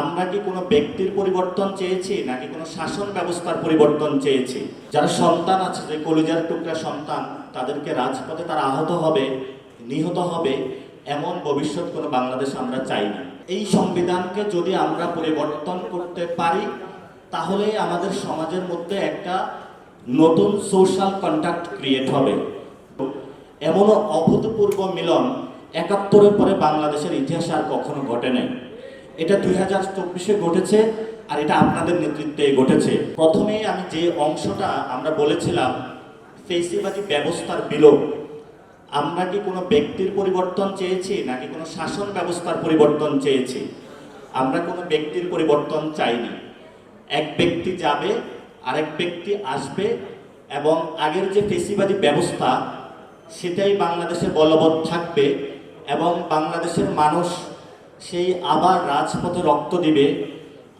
আমরা কি কোনো ব্যক্তির পরিবর্তন চেয়েছি নাকি কোনো শাসন ব্যবস্থার পরিবর্তন চেয়েছি? যারা সন্তান আছে, যে কলিজার টুকরা সন্তান, তাদেরকে রাজপথে তারা আহত হবে, নিহত হবে, এমন ভবিষ্যৎ কোনো বাংলাদেশ আমরা চাই না। এই সংবিধানকে যদি আমরা পরিবর্তন করতে পারি, তাহলে আমাদের সমাজের মধ্যে একটা নতুন সোশ্যাল কন্ট্যাক্ট ক্রিয়েট হবে। এমনও অভূতপূর্ব মিলন একাত্তরের পরে বাংলাদেশের ইতিহাসে আর কখনো ঘটে নাই। এটা দুই হাজার চব্বিশে ঘটেছে আর এটা আপনাদের নেতৃত্বে ঘটেছে। প্রথমেই আমি যে অংশটা আমরা বলেছিলাম, ফেসিবাদী ব্যবস্থার বিলোপ, আমরা কি কোনো ব্যক্তির পরিবর্তন চেয়েছি নাকি কোনো শাসন ব্যবস্থার পরিবর্তন চেয়েছি? আমরা কোনো ব্যক্তির পরিবর্তন চাইনি। এক ব্যক্তি যাবে, আরেক ব্যক্তি আসবে এবং আগের যে ফেসিবাদী ব্যবস্থা, সেটাই বাংলাদেশে বলবৎ থাকবে এবং বাংলাদেশের মানুষ সেই আবার রাজপথে রক্ত দিবে,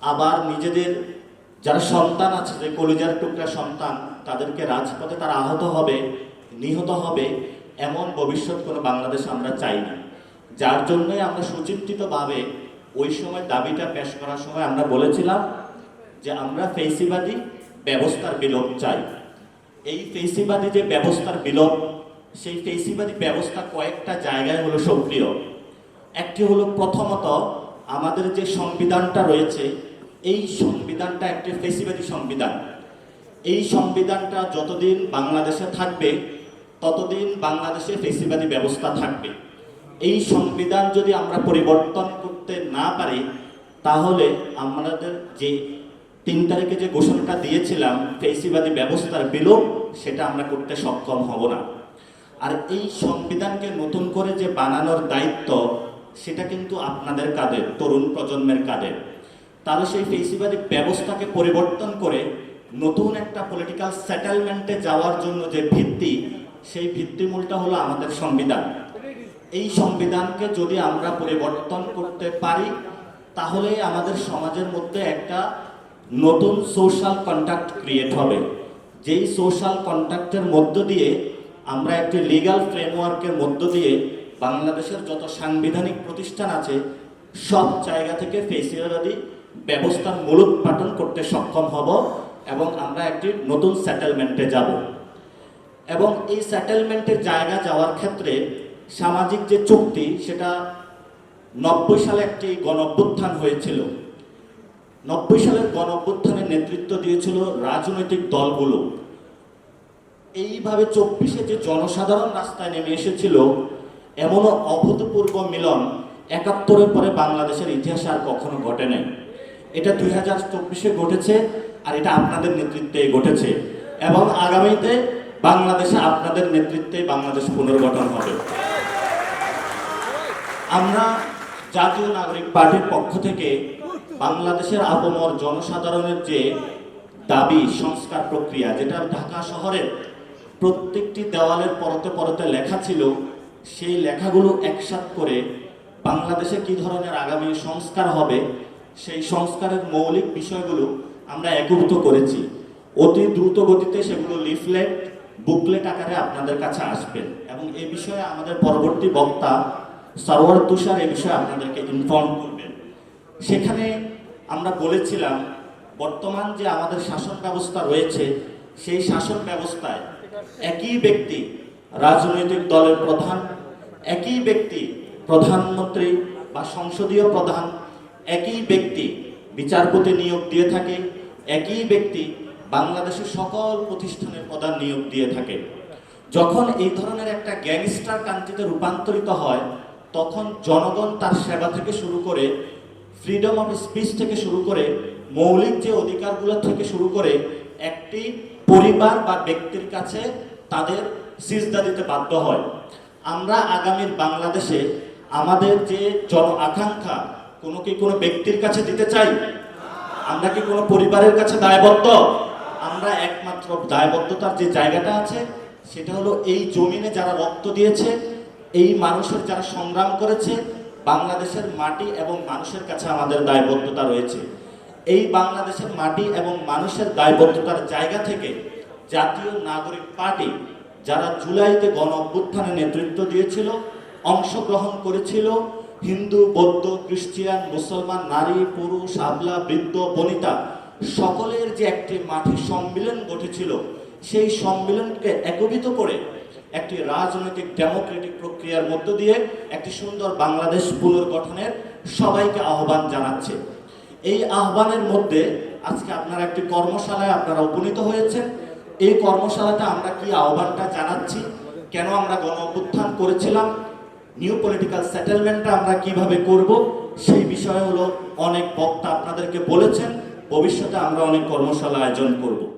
আবার নিজেদের যারা সন্তান আছে, যে কলিজার টুকরা সন্তান, তাদেরকে রাজপথে তারা আহত হবে, নিহত হবে, এমন ভবিষ্যৎ কোনো বাংলাদেশ আমরা চাই না। যার জন্যই আমরা সুচিন্তিতভাবে ওই সময় দাবিটা পেশ করার সময় আমরা বলেছিলাম যে আমরা ফেসিবাদী ব্যবস্থার বিলোপ চাই। এই ফেসিবাদী যে ব্যবস্থার বিলোপ, সেই ফেসিবাদী ব্যবস্থা কয়েকটা জায়গায় হলো সক্রিয়। একটি হলো প্রথমত আমাদের যে সংবিধানটা রয়েছে, এই সংবিধানটা একটি ফেসিবাদী সংবিধান। এই সংবিধানটা যতদিন বাংলাদেশে থাকবে, ততদিন বাংলাদেশে ফেসিবাদী ব্যবস্থা থাকবে। এই সংবিধান যদি আমরা পরিবর্তন করতে না পারি, তাহলে আমাদের যে তিন তারিখে যে ঘোষণাটা দিয়েছিলাম, ফেসিবাদী ব্যবস্থার বিলোপ, সেটা আমরা করতে সক্ষম হব না। আর এই সংবিধানকে নতুন করে যে বানানোর দায়িত্ব সেটা কিন্তু আপনাদের কাঁধে, তরুণ প্রজন্মের কাঁধে। তাহলে সেই ফেসিবাদী ব্যবস্থাকে পরিবর্তন করে নতুন একটা পলিটিক্যাল সেটেলমেন্টে যাওয়ার জন্য যে ভিত্তি, সেই ভিত্তিমূলটা হলো আমাদের সংবিধান। এই সংবিধানকে যদি আমরা পরিবর্তন করতে পারি, তাহলে আমাদের সমাজের মধ্যে একটা নতুন সোশ্যাল কন্ট্যাক্ট ক্রিয়েট হবে। যেই সোশ্যাল কন্ট্যাক্টের মধ্য দিয়ে আমরা একটি লিগ্যাল ফ্রেমওয়ার্কের মধ্য দিয়ে বাংলাদেশের যত সাংবিধানিক প্রতিষ্ঠান আছে, সব জায়গা থেকে ফেসিয়ারি ব্যবস্থার মূলোৎপাটন করতে সক্ষম হব এবং আমরা একটি নতুন সেটেলমেন্টে যাব। এবং এই সেটেলমেন্টের জায়গা যাওয়ার ক্ষেত্রে সামাজিক যে চুক্তি, সেটা নব্বই সালে একটি গণ অভ্যুত্থান হয়েছিল। নব্বই সালের গণ অভ্যুত্থানের নেতৃত্ব দিয়েছিল রাজনৈতিক দলগুলো। এইভাবে চব্বিশে যে জনসাধারণ রাস্তায় নেমে এসেছিল এমনও অভূতপূর্ব মিলন একাত্তরের পরে বাংলাদেশের ইতিহাসে আর কখনো ঘটে নাই। এটা দুই হাজার চব্বিশে ঘটেছে আর এটা আপনাদের নেতৃত্বে ঘটেছে এবং আগামীতে বাংলাদেশে আপনাদের নেতৃত্বে বাংলাদেশ পুনর্গঠন হবে। আমরা জাতীয় নাগরিক পার্টির পক্ষ থেকে বাংলাদেশের আপমর জনসাধারণের যে দাবি, সংস্কার প্রক্রিয়া, যেটা ঢাকা শহরের প্রত্যেকটি দেওয়ালের পরতে পরতে লেখা ছিল সেই লেখাগুলো একসাথ করে বাংলাদেশে কি ধরনের আগামী সংস্কার হবে, সেই সংস্কারের মৌলিক বিষয়গুলো আমরা একীভূত করেছি। অতি দ্রুত গতিতে সেগুলো লিফলেট, বুকলেট আকারে আপনাদের কাছে আসবেন এবং এ বিষয়ে আমাদের পরবর্তী বক্তা সরোয়ার তুষার এ বিষয়ে আপনাদেরকে ইনফর্ম করবেন। সেখানে আমরা বলেছিলাম, বর্তমান যে আমাদের শাসন ব্যবস্থা রয়েছে, সেই শাসন ব্যবস্থায় একই ব্যক্তি রাজনৈতিক দলের প্রধান একই ব্যক্তি প্রধানমন্ত্রী বা সংসদীয় প্রধান, একই ব্যক্তি বিচারপতি নিয়োগ দিয়ে থাকে, একই ব্যক্তি বাংলাদেশের সকল প্রতিষ্ঠানের প্রধান নিয়োগ দিয়ে থাকে। যখন এই ধরনের একটা গ্যাংস্টার কান্ট্রিতে রূপান্তরিত হয়, তখন জনগণ তার সেবা থেকে শুরু করে ফ্রিডম অফ স্পিচ থেকে শুরু করে, মৌলিক যে অধিকারগুলো থেকে শুরু করে, একটি পরিবার বা ব্যক্তির কাছে তাদের সিজদা দিতে বাধ্য হয়। আমরা আগামীর বাংলাদেশে আমাদের যে জন আকাঙ্ক্ষা, কোনো কি কোনো ব্যক্তির কাছে দিতে চাই? আমরা কি কোনো পরিবারের কাছে দায়বদ্ধ? আমরা একমাত্র দায়বদ্ধতার যে জায়গাটা আছে, সেটা হলো এই জমিনে যারা রক্ত দিয়েছে, এই মানুষের যারা সংগ্রাম করেছে, বাংলাদেশের মাটি এবং মানুষের কাছে আমাদের দায়বদ্ধতা রয়েছে। এই বাংলাদেশের মাটি এবং মানুষের দায়বদ্ধতার জায়গা থেকে জাতীয় নাগরিক পার্টি যারা জুলাইতে গণ অভ্যুত্থানে নেতৃত্ব দিয়েছিল, অংশগ্রহণ করেছিল, হিন্দু, বৌদ্ধ, খ্রিস্টিয়ান, মুসলমান, নারী, পুরুষ আবলা বৃদ্ধ, বনিতা, সকলের যে একটি মাঠে সম্মিলন ঘটেছিল, সেই সম্মিলনকে একত্রিত করে একটি রাজনৈতিক ডেমোক্রেটিক প্রক্রিয়ার মধ্য দিয়ে একটি সুন্দর বাংলাদেশ পুনর্গঠনের সবাইকে আহ্বান জানাচ্ছে। এই আহ্বানের মধ্যে আজকে আপনারা একটি কর্মশালায় আপনারা উপনীত হয়েছেন। এই কর্মশালাতে আমরা কি আহ্বানটা জানাচ্ছি? কেন আমরা গণ অভ্যুত্থান করেছিলাম? নিউ পলিটিক্যাল সেটেলমেন্টটা আমরা কীভাবে করব? সেই বিষয়ে হলো অনেক বক্তা আপনাদেরকে বলেছেন। ভবিষ্যতে আমরা অনেক কর্মশালা আয়োজন করব।